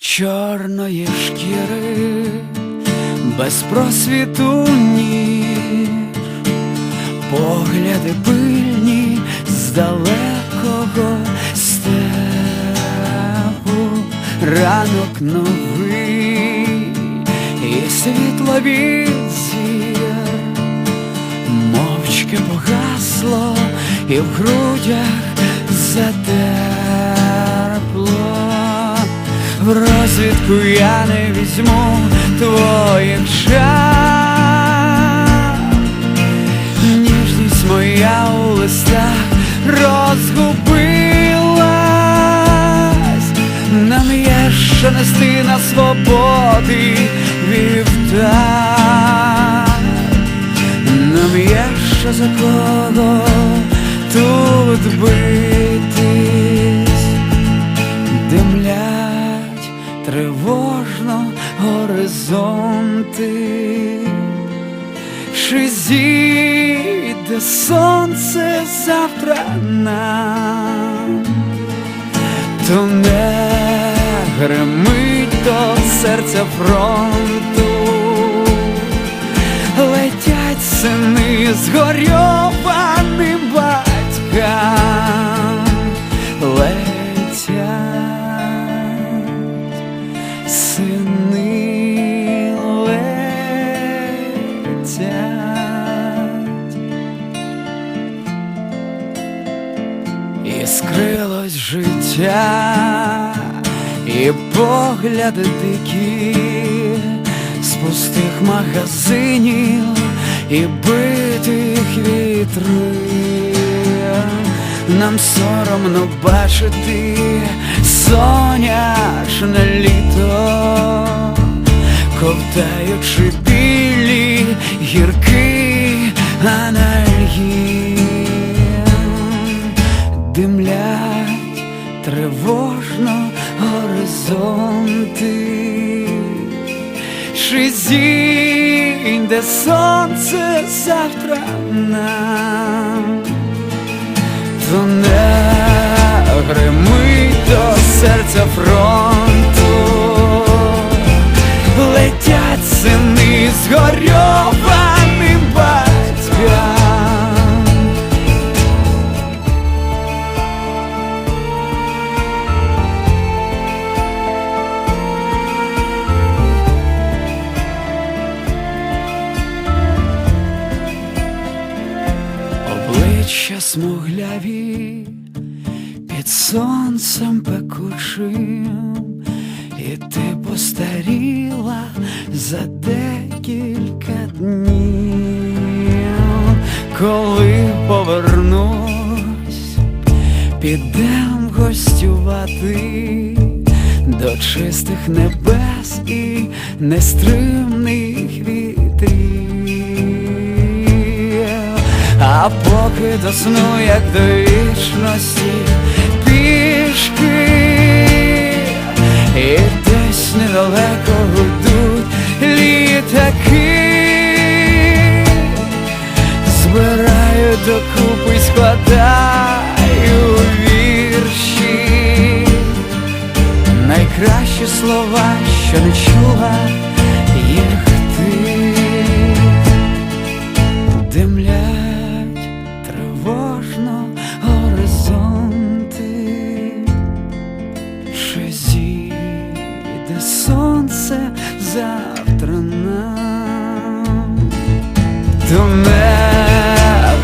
чорної шкіри, без просвіту ніж, погляди пильні з далекого степу, ранок новий і світло від мовчки погасло і в грудях затерпло. В розвідку я не візьму твоїх жар. Ніжність моя у листах розгубилась. Нам є що нести на свободи вівтар. Нам є що за кого тут битись, димлять тривожно горизонти, Чи зійде сонце завтра нам, то не гримить до серця фронту. Летять сини згорьованим І скрилось життя, і погляди дикі з пустих магазинів і битих вітрин. Нам соромно бачити сонячне літо, ковтаючи білі гірки горизонти, Чи зійде сонце завтра нам, то не гримить до серця фронту, смугляві під сонцем пекучим, і ти постаріла за декілька днів, коли повернусь, підем гостювати до чистих небес і нестримних вітрів. А поки до сну, як до вічності, пішки, і десь недалеко гудуть літаки, збираю докупи, складаю вірші, найкращі слова, що не чула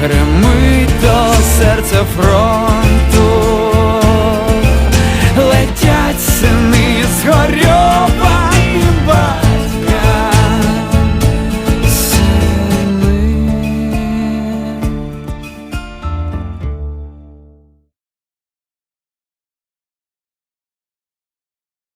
гримить до серця фронт.